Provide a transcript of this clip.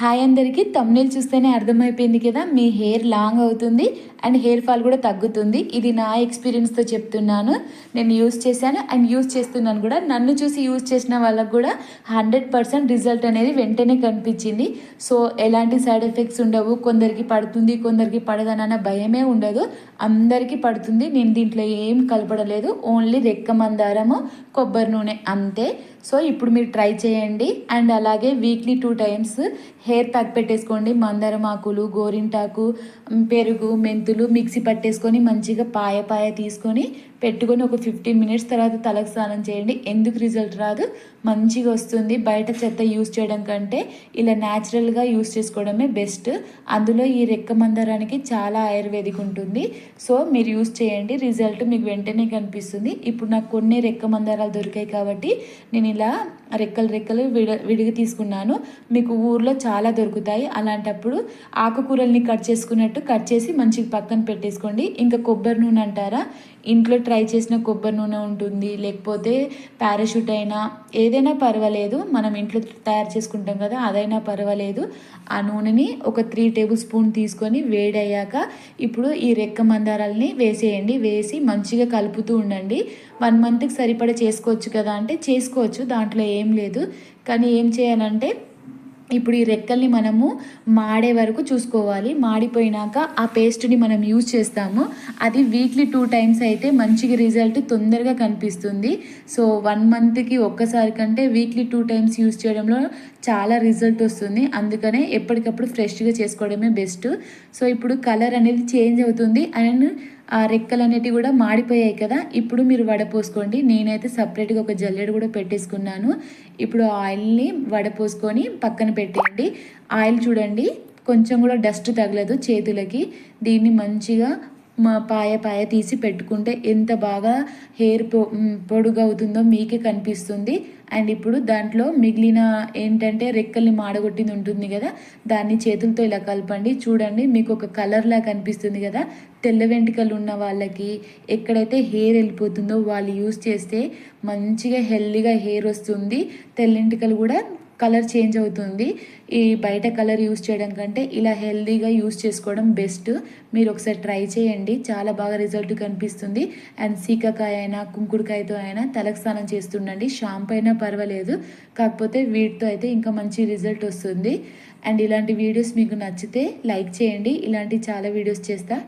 Hi అందరికీ. Thumbnail చూస్తేనే అర్థమైపోయింది కదా మీ హెయిర్ లాంగ్ అవుతుంది అండ్ హెయిర్ ఫాల్ కూడా తగ్గుతుంది. ఇది నా ఎక్స్పీరియన్స్తో చెప్తున్నాను. నేను యూస్ చేశాను అండ్ యూస్ చేస్తున్నాను కూడా. నన్ను చూసి యూస్ చేసిన వాళ్ళకు కూడా హండ్రెడ్ పర్సెంట్ రిజల్ట్ అనేది వెంటనే కనిపించింది. సో ఎలాంటి సైడ్ ఎఫెక్ట్స్ ఉండవు. కొందరికి పడుతుంది కొందరికి పడదనన్న భయమే ఉండదు. అందరికీ పడుతుంది. నేను దీంట్లో ఏం కలపడలేదు. ఓన్లీ రెక్క మందారము కొబ్బరి నూనె అంతే. సో ఇప్పుడు మీరు ట్రై చేయండి. అండ్ అలాగే weekly two times hair pack పెట్టేసుకోండి. మందారం ఆకులు గోరింటాకు పెరుగు మెంతులు మిక్సీ పట్టేసుకొని మంచిగా పాయ పాయ తీసుకొని పెట్టుకొని ఒక ఫిఫ్టీన్ మినిట్స్ తర్వాత తలకు స్నానం చేయండి. ఎందుకు రిజల్ట్ రాదు? మంచిగా వస్తుంది. బయట చెత్త యూస్ చేయడం కంటే ఇలా న్యాచురల్గా యూస్ చేసుకోవడమే బెస్ట్. అందులో ఈ రెక్క మందారానికి చాలా ఆయుర్వేదిక్ ఉంటుంది. సో మీరు యూస్ చేయండి. రిజల్ట్ మీకు వెంటనే కనిపిస్తుంది. ఇప్పుడు నాకు కొన్ని రెక్క మందారాలు దొరికాయి కాబట్టి నేను ఇలా రెక్కలు రెక్కలు విడ విడిగి తీసుకున్నాను. మీకు ఊర్లో చాలా దొరుకుతాయి. అలాంటప్పుడు ఆకుకూరల్ని కట్ చేసుకున్నట్టు కట్ చేసి మంచిగా పక్కన పెట్టేసుకోండి. ఇంకా కొబ్బరి నూనె అంటారా? ఇంట్లో ట్రై చేసిన కొబ్బరి నూనె ఉంటుంది లేకపోతే పారాషూట్ అయినా ఏదైనా పర్వాలేదు. మనం ఇంట్లో తయారు చేసుకుంటాం కదా అదైనా పర్వాలేదు. ఆ నూనెని ఒక త్రీ టేబుల్ స్పూన్ తీసుకొని వేడయ్యాక ఇప్పుడు ఈ రెక్క మందారాలని వేసేయండి. వేసి మంచిగా కలుపుతూ ఉండండి. వన్ మంత్కి సరిపడా చేసుకోవచ్చు కదా అంటే చేసుకోవచ్చు దాంట్లో ఏం లేదు. కానీ ఏం చేయాలంటే ఇప్పుడు ఈ రెక్కల్ని మనము మాడే వరకు చూసుకోవాలి. మాడిపోయినాక ఆ పేస్ట్ని మనం యూజ్ చేస్తాము. అది వీక్లీ టూ టైమ్స్ అయితే మంచిగా రిజల్ట్ తొందరగా కనిపిస్తుంది. సో వన్ మంత్కి ఒక్కసారి కంటే వీక్లీ టూ టైమ్స్ యూజ్ చేయడంలో చాలా రిజల్ట్ వస్తుంది. అందుకనే ఎప్పటికప్పుడు ఫ్రెష్గా చేసుకోవడమే బెస్ట్. సో ఇప్పుడు కలర్ అనేది చేంజ్ అవుతుంది. అండ్ ఆ రెక్కలు అనేటివి కూడా మాడిపోయాయి కదా. ఇప్పుడు మీరు వడపోసుకోండి నేనైతే సపరేట్గా ఒక జల్లెడ కూడా పెట్టేసుకున్నాను. ఇప్పుడు ఆయిల్ని వడపోసుకొని పక్కన పెట్టేయండి. ఆయిల్ చూడండి. కొంచెం కూడా డస్ట్ తగలదు చేతులకి. దీన్ని మంచిగా మా పాయ పాయ తీసి పెట్టుకుంటే ఎంత బాగా హెయిర్ పొ పొడుగు అవుతుందో మీకే కనిపిస్తుంది. అండ్ ఇప్పుడు దాంట్లో మిగిలిన ఏంటంటే రెక్కల్ని మాడగొట్టింది ఉంటుంది కదా దాన్ని చేతులతో ఇలా కలపండి. చూడండి మీకు ఒక కలర్లా కనిపిస్తుంది కదా. తెల్ల వెంట్రుకలు ఉన్న వాళ్ళకి ఎక్కడైతే హెయిర్ వెళ్ళిపోతుందో వాళ్ళు యూస్ చేస్తే మంచిగా హెల్దీగా హెయిర్ వస్తుంది. తెల్ల వెంట్రుకలు కూడా కలర్ చేంజ్ అవుతుంది. ఈ బయట కలర్ యూస్ చేయడం కంటే ఇలా హెల్దీగా యూస్ చేసుకోవడం బెస్ట్. మీరు ఒకసారి ట్రై చేయండి. చాలా బాగా రిజల్ట్ కనిపిస్తుంది. అండ్ సీకాకాయ అయినా కుంకుడుకాయతో అయినా తలకు స్నానం చేస్తుండండి. షాంపూ అయినా పర్వాలేదు. కాకపోతే వీటితో అయితే ఇంకా మంచి రిజల్ట్ వస్తుంది. అండ్ ఇలాంటి వీడియోస్ మీకు నచ్చితే లైక్ చేయండి. ఇలాంటి చాలా వీడియోస్ చేస్తా.